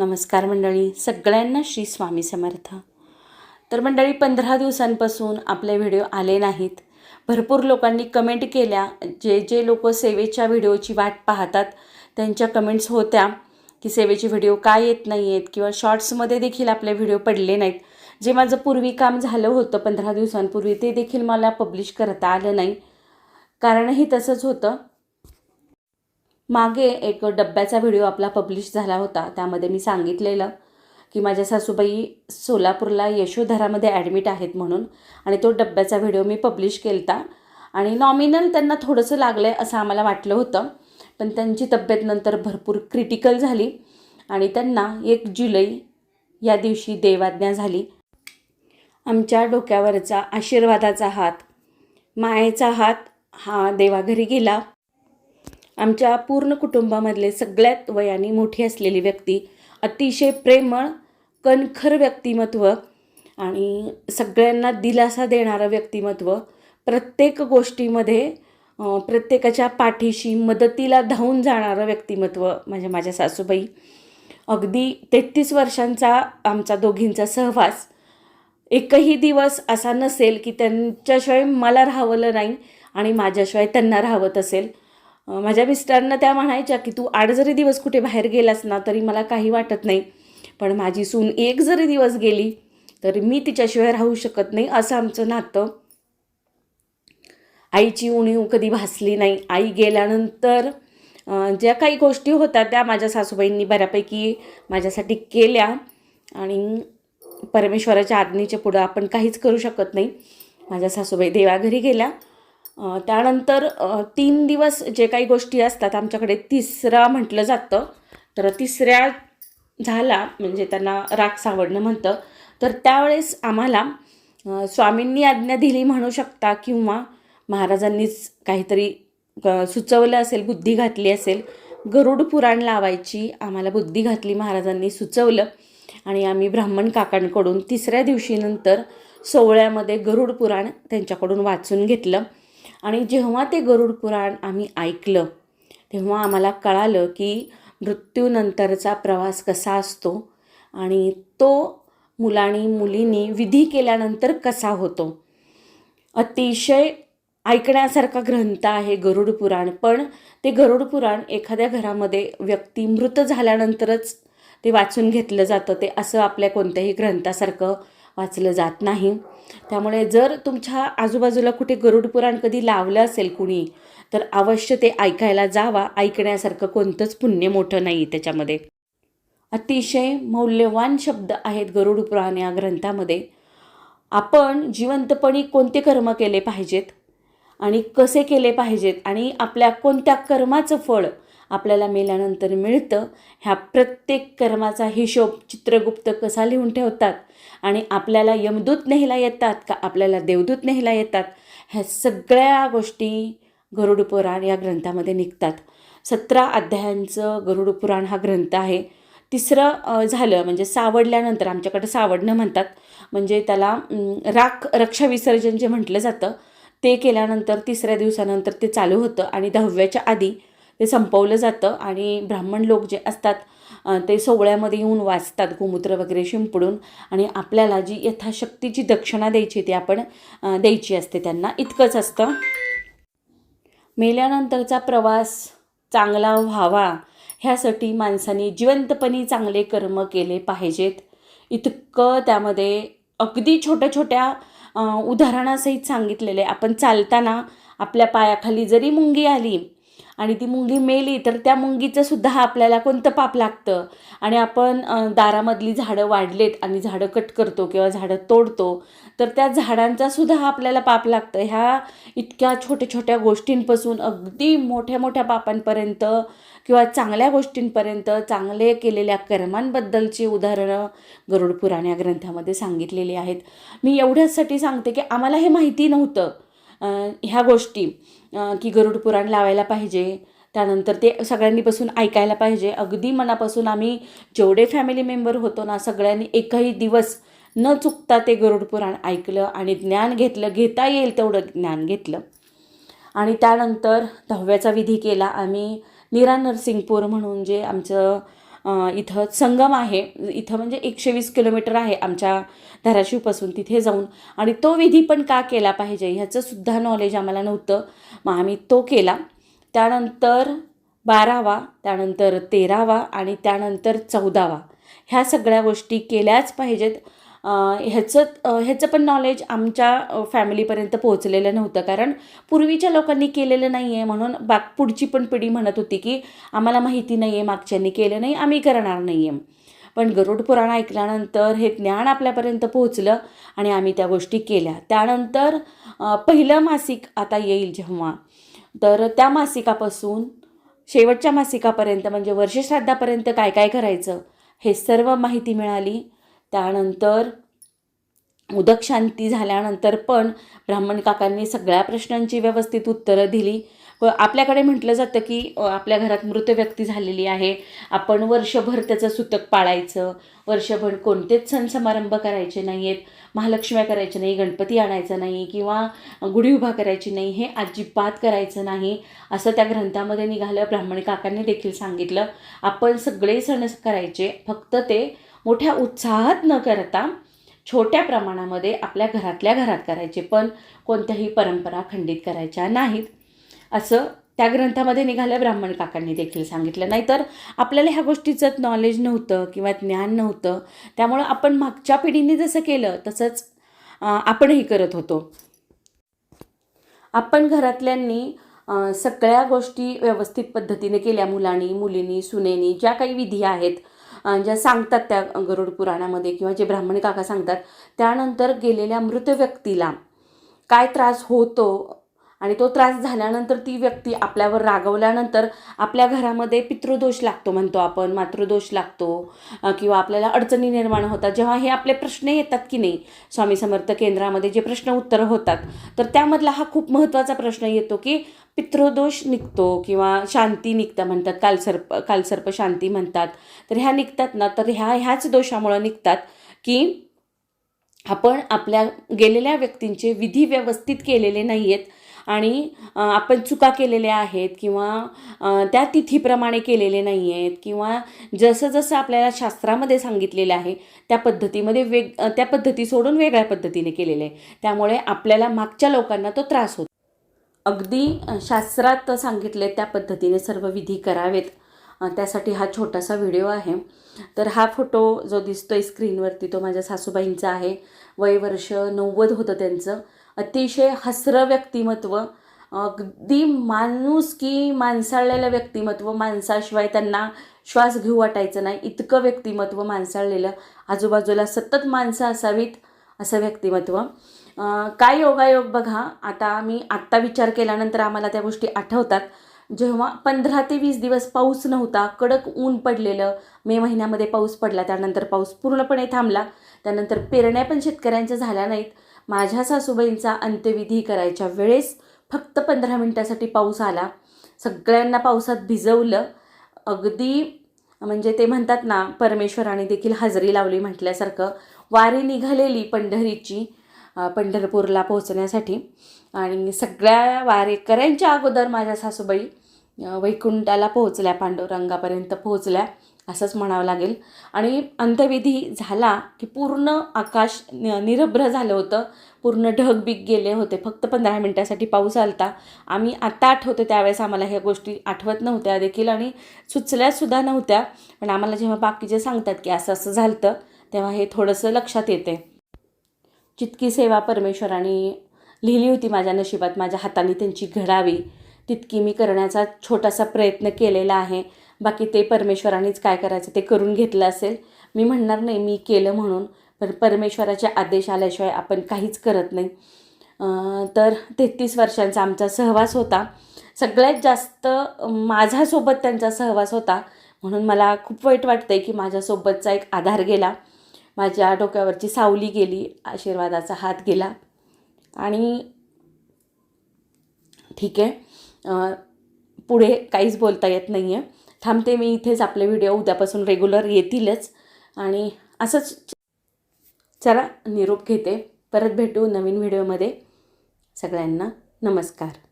नमस्कार मंडळी सगळ्यांना श्री स्वामी समर्थ. तर मंडळी पंधरा दिवसांपासून आपले व्हिडिओ आले नाहीत. भरपूर लोकांनी कमेंट केल्या. जे जे लोक सेवेच्या व्हिडिओची वाट पाहतात त्यांच्या कमेंट्स होत्या की सेवेचे व्हिडिओ का येत नाही आहेत किंवा शॉर्ट्समध्ये देखील आपले व्हिडिओ पडले नाहीत. जे माझं पूर्वी काम झालं होतं पंधरा दिवसांपूर्वी ते देखील मला पब्लिश करता आलं नाही. कारणही तसंच होतं. मागे एक डब्याचा व्हिडिओ आपला पब्लिश झाला होता. त्यामध्ये मी सांगितलेलं की माझ्या सासूबाई सोलापूरला यशोधरामध्ये ॲडमिट आहेत म्हणून आणि तो डब्याचा व्हिडिओ मी पब्लिश केलता. आणि नॉमिनल त्यांना थोडंसं लागलं आहे असं आम्हाला वाटलं होतं. पण त्यांची तब्येत नंतर भरपूर क्रिटिकल झाली आणि त्यांना एक जुलै या दिवशी देवाज्ञा झाली. आमच्या डोक्यावरचा आशीर्वादाचा हात मायेचा हात हा देवाघरी गेला. आमच्या पूर्ण कुटुंबामधले सगळ्यात वयाने मोठी असलेली व्यक्ती अतिशय प्रेमळ कणखर व्यक्तिमत्व आणि सगळ्यांना दिलासा देणारं व्यक्तिमत्व प्रत्येक गोष्टीमध्ये प्रत्येकाच्या पाठीशी मदतीला धावून जाणारं व्यक्तिमत्व म्हणजे माझ्या सासूबाई. अगदी तेहतीस वर्षांचा आमचा दोघींचा सहवास एकही दिवस असा नसेल की त्यांच्याशिवाय मला राहावलं नाही आणि माझ्याशिवाय त्यांना राहावत असेल. माझ्या मिस्टरांना त्या म्हणायच्या की तू आठ जरी दिवस कुठे बाहेर गेलास ना तरी मला काही वाटत नाही. पण माझी सून एक जरी दिवस गेली तरी मी तिच्याशिवाय राहू शकत नाही असं आमचं नातं. आईची उणीव कधी भासली नाही. आई गेल्यानंतर ज्या काही गोष्टी होत्या त्या माझ्या सासूबाईंनी बऱ्यापैकी माझ्यासाठी केल्या आणि परमेश्वराच्या आज्ञेच्या पुढं आपण काहीच करू शकत नाही. माझ्या सासूबाई देवाघरी गेल्या. त्यानंतर तीन दिवस जे काही गोष्टी असतात आमच्याकडे तिसरा म्हटलं जातं. तर तिसऱ्या झाला म्हणजे त्यांना राग सावडणं म्हणतं. तर त्यावेळेस आम्हाला स्वामींनी आज्ञा दिली म्हणू शकता किंवा महाराजांनीच काहीतरी सुचवलं असेल बुद्धी घातली असेल गरुड पुराण लावायची आम्हाला बुद्धी घातली महाराजांनी सुचवलं. आणि आम्ही ब्राह्मण काकांकडून तिसऱ्या दिवशीनंतर सोहळ्यामध्ये गरुड पुराण त्यांच्याकडून वाचून घेतलं. आणि जेव्हा ते गरुड पुराण आम्ही ऐकलं तेव्हा आम्हाला कळालं की मृत्यूनंतरचा प्रवास कसा असतो आणि तो मुलांनी मुलींनी विधी केल्यानंतर कसा होतो. अतिशय ऐकण्यासारखा ग्रंथ आहे गरुड पुराण पण ते गरुड पुराण एखाद्या घरामध्ये व्यक्ती मृत झाल्यानंतरच ते वाचून घेतलं जातं ते असं आपल्या कोणत्याही ग्रंथासारखं वाचलं जात नाही. त्यामुळे जर तुमच्या आजूबाजूला कुठे गरुड पुराण कधी लावलं असेल कुणी तर अवश्य ते ऐकायला जावा. ऐकण्यासारखं कोणतंच पुण्य मोठं नाही त्याच्यामध्ये. अतिशय मौल्यवान शब्द आहेत गरुड पुराण या ग्रंथामध्ये. आपण जिवंतपणी कोणते कर्म केले पाहिजेत? आणि कसे केले पाहिजेत? आणि आपल्या कोणत्या कर्माचं फळ आपल्याला मेल्यानंतर मिळतं. ह्या प्रत्येक कर्माचा हिशोब चित्रगुप्त कसा लिहून ठेवतात? आणि आपल्याला यमदूत नेहला येतात का? आपल्याला देवदूत नेहला येतात? ह्या सगळ्या गोष्टी गरुड पुराण या ग्रंथामध्ये निघतात. सतरा अध्यायांचं गरुड पुराण हा ग्रंथ आहे. तिसरं झालं. म्हणजे सावडल्यानंतर आमच्याकडे सावडणं म्हणतात. म्हणजे त्याला राख रक्षा विसर्जन जे म्हटलं जातं ते केल्यानंतर तिसऱ्या दिवसानंतर ते चालू होतं. आणि दहाव्याच्या आधी ते संपवलं जातं आणि ब्राह्मण लोक जे असतात ते सोहळ्यामध्ये येऊन वाचतात गोमूत्र वगैरे शिंपडून आणि आपल्याला जी यथाशक्तीची दक्षिणा द्यायची ती आपण द्यायची असते त्यांना. इतकंच असतं. मेल्यानंतरचा प्रवास चांगला व्हावा ह्यासाठी माणसाने जिवंतपणी चांगले कर्म केले पाहिजेत. इतकं त्यामध्ये अगदी छोट्या छोट्या उदाहरणासहित उदाहरणासहित सांगितलेले. आपण चालताना आपल्या पायाखाली जरी मुंगी आली आणि ती मुंगी मेली तर त्या मुंगीचं सुद्धा आपल्याला कोणतं पाप लागतं? आणि आपण दारामधली झाडं वाढलेत आणि झाडं कट करतो किंवा झाडं तोडतो तर त्या झाडांचा सुद्धा आपल्याला पाप लागतं. ह्या इतक्या छोट्या छोट्या गोष्टींपासून अगदी मोठ्या मोठ्या पापांपर्यंत किंवा चांगल्या गोष्टींपर्यंत चांगले केलेल्या कर्मांबद्दलची उदाहरणं गरुड पुराण या ग्रंथामध्ये सांगितलेली आहेत. मी एवढ्याचसाठी सांगते की आम्हाला हे माहिती नव्हतं. ह्या गोष्टी की गरुड पुराण लावायला पाहिजे. त्यानंतर ते सगळ्यांनी बसून ऐकायला पाहिजे. अगदी मनापासून आम्ही जेवढे फॅमिली मेंबर होतो ना सगळ्यांनी एकही दिवस न चुकता ते गरुड पुराण ऐकलं आणि ज्ञान घेतलं घेता येईल तेवढं ज्ञान घेतलं. आणि त्यानंतर दहाव्याचा विधी केला आम्ही नीरा नरसिंगपूर म्हणून जे आमचं इथं संगम आहे. इथं म्हणजे एकशे वीस किलोमीटर आहे आमच्या धाराशिवपासून तिथे जाऊन. आणि तो विधी पण का केला पाहिजे ह्याचंसुद्धा नॉलेज आम्हाला नव्हतं. मग आम्ही तो केला. त्यानंतर बारावा त्यानंतर तेरावा आणि त्यानंतर चौदावा. ह्या सगळ्या गोष्टी केल्याच पाहिजेत. ह्याचं ह्याचं पण नॉलेज आमच्या फॅमिलीपर्यंत पोहोचलेलं नव्हतं. कारण पूर्वीच्या लोकांनी केलेलं नाही आहे म्हणून बाग पुढची पण पिढी म्हणत होती की आम्हाला माहिती नाही आहे मागच्यांनी केलं नाही आम्ही करणार नाही आहे पण गरुड पुराण ऐकल्यानंतर हे ज्ञान आपल्यापर्यंत पोहोचलं आणि आम्ही त्या गोष्टी केल्या. त्यानंतर पहिलं मासिक आता येईल जेव्हा. तर त्या मासिकापासून शेवटच्या मासिकापर्यंत म्हणजे वर्षश्राद्धापर्यंत काय काय करायचं हे सर्व माहिती मिळाली. त्यानंतर उदक शांती झाल्यानंतर पण ब्राह्मण काकांनी सगळ्या प्रश्नांची व्यवस्थित उत्तरं दिली. आपल्याकडे म्हटलं जातं की आपल्या घरात मृत व्यक्ती झालेली आहे. आपण वर्षभर त्याचं सुतक पाळायचं. वर्षभर कोणतेच सण समारंभ करायचे नाही आहेत महालक्ष्म्या करायच्या नाही गणपती आणायचा नाही किंवा गुढी उभा करायची नाही हे अजिबात करायचं नाही असं त्या ग्रंथामध्ये निघालं. ब्राह्मण काकांनी देखील सांगितलं. आपण सगळे सण करायचे. फक्त ते मोठ्या उत्साहात न करता छोट्या प्रमाणामध्ये आपल्या घरातल्या घरात करायचे. पण कोणत्याही परंपरा खंडित करायच्या नाहीत. असं त्या ग्रंथामध्ये निघालं ब्राह्मण काकांनी देखील सांगितलं. नाहीतर आपल्याला ह्या गोष्टीचं नॉलेज नव्हतं किंवा ज्ञान नव्हतं. त्यामुळं आपण मागच्या पिढीने जसं केलं तसंच आपणही करत होतो. आपण घरातल्यांनी सगळ्या गोष्टी व्यवस्थित पद्धतीने केल्या. मुलांनी मुलींनी सुनेनी ज्या काही विधी आहेत ज्या सांगतात त्या गरुड पुराणामध्ये किंवा जे ब्राह्मण काका सांगतात त्यानंतर गेलेल्या मृत व्यक्तीला काय त्रास होतो आणि तो त्रास झाल्यानंतर ती व्यक्ती आपल्यावर रागवल्यानंतर आपल्या घरामध्ये पितृदोष लागतो म्हणतो आपण मातृदोष लागतो किंवा आपल्याला अडचणी निर्माण होतात. जेव्हा हे आपले प्रश्न येतात की नाही स्वामी समर्थ केंद्रामध्ये जे प्रश्न उत्तरं होतात तर त्यामधला हा खूप महत्त्वाचा प्रश्न येतो की पितृदोष निघतो किंवा शांती निघतं म्हणतात कालसर्प कालसर्प शांती म्हणतात. तर ह्या निघतात ना तर ह्या ह्याच दोषामुळं निघतात की आपण आपल्या गेलेल्या व्यक्तींचे विधी व्यवस्थित केलेले नाही आहेत आणि आपण चुका केलेल्या आहेत किंवा त्या तिथीप्रमाणे केलेले नाही आहेत किंवा जसं जसं आपल्याला शास्त्रामध्ये सांगितलेलं आहे त्या पद्धतीमध्ये वेग त्या पद्धती सोडून वेगळ्या पद्धतीने केलेले आहे. त्यामुळे आपल्याला मागच्या लोकांना तो त्रास होतो. अगदी शास्त्रात सांगितले त्या पद्धतीने सर्व विधी करावेत. त्यासाठी हा छोटासा व्हिडिओ आहे. तर हा फोटो जो दिसतो आहे स्क्रीनवरती तो माझ्या सासूबाईंचा आहे. वय वर्ष नव्वद होतं त्यांचं. अतिशय हसरं व्यक्तिमत्व अगदी माणूस की माणसाळलेलं व्यक्तिमत्व माणसाशिवाय त्यांना श्वास घेऊ वाटायचं नाही. इतकं व्यक्तिमत्व माणसाळलेलं आजूबाजूला सतत माणसं असावीत असं व्यक्तिमत्व. काय योगायोग बघा. आता आम्ही आत्ता विचार केल्यानंतर आम्हाला त्या गोष्टी आठवतात. जेव्हा पंधरा ते वीस दिवस पाऊस नव्हता कडक ऊन पडलेलं मे महिन्यामध्ये पाऊस पडला त्यानंतर पाऊस पूर्णपणे थांबला त्यानंतर पेरण्या पण शेतकऱ्यांच्या झाल्या नाहीत. माझ्या सासूबाईंचा अंत्यविधी करायच्या वेळेस फक्त पंधरा मिनटासाठी पाऊस आला. सगळ्यांना पावसात भिजवलं. अगदी म्हणजे ते म्हणतात ना परमेश्वराने देखील हजेरी लावली म्हटल्यासारखं. वारी निघालेली पंढरीची पंढरपूरला पोहोचण्यासाठी. आणि सगळ्या वारेकऱ्यांच्या अगोदर माझ्या सासूबाई वैकुंठाला पोहोचल्या पांडुरंगापर्यंत पोहोचल्या. असंच म्हणावं लागेल. आणि अंत्यविधी झाला की पूर्ण आकाश नि निरभ्र झालं होतं. पूर्ण ढगबिग गेले होते. फक्त पंधरा मिनटासाठी पाऊस आलता. आम्ही आत्ता आठवतो त्यावेळेस आम्हाला ह्या गोष्टी आठवत नव्हत्या देखील आणि सुचल्यासुद्धा नव्हत्या. पण आम्हाला जेव्हा बाकीचे सांगतात की असं असं झालं तेव्हा हे थोडंसं लक्षात येते. जितकी सेवा परमेश्वराने लिहिली होती माझ्या नशिबात माझ्या हाताने त्यांची घडावी तितकी मी करण्याचा छोटासा प्रयत्न केलेला आहे. बाकी ते परमेश्वरानेच काय करायचं ते करून घेतलं असेल. मी म्हणणार नाही मी केलं म्हणून पण परमेश्वराचे आदेश आल्याशिवाय आपण काहीच करत नाही. तर तेहतीस वर्षांचा आमचा सहवास होता. सगळ्यात जास्त माझ्यासोबत त्यांचा सहवास होता. म्हणून मला खूप वाईट वाटतं आहे की माझ्यासोबतचा एक आधार गेला. माझ्या डोक्यावरची सावली गेली आशीर्वादाचा हात गेला. आणि ठीक आहे. पुढे काहीच बोलता येत नाही आहे थांबते मी इथेच आपले व्हिडिओ उद्यापासून रेग्युलर येतीलच. आणि असंच चला निरोप घेते. परत भेटू नवीन व्हिडिओमध्ये. सगळ्यांना नमस्कार.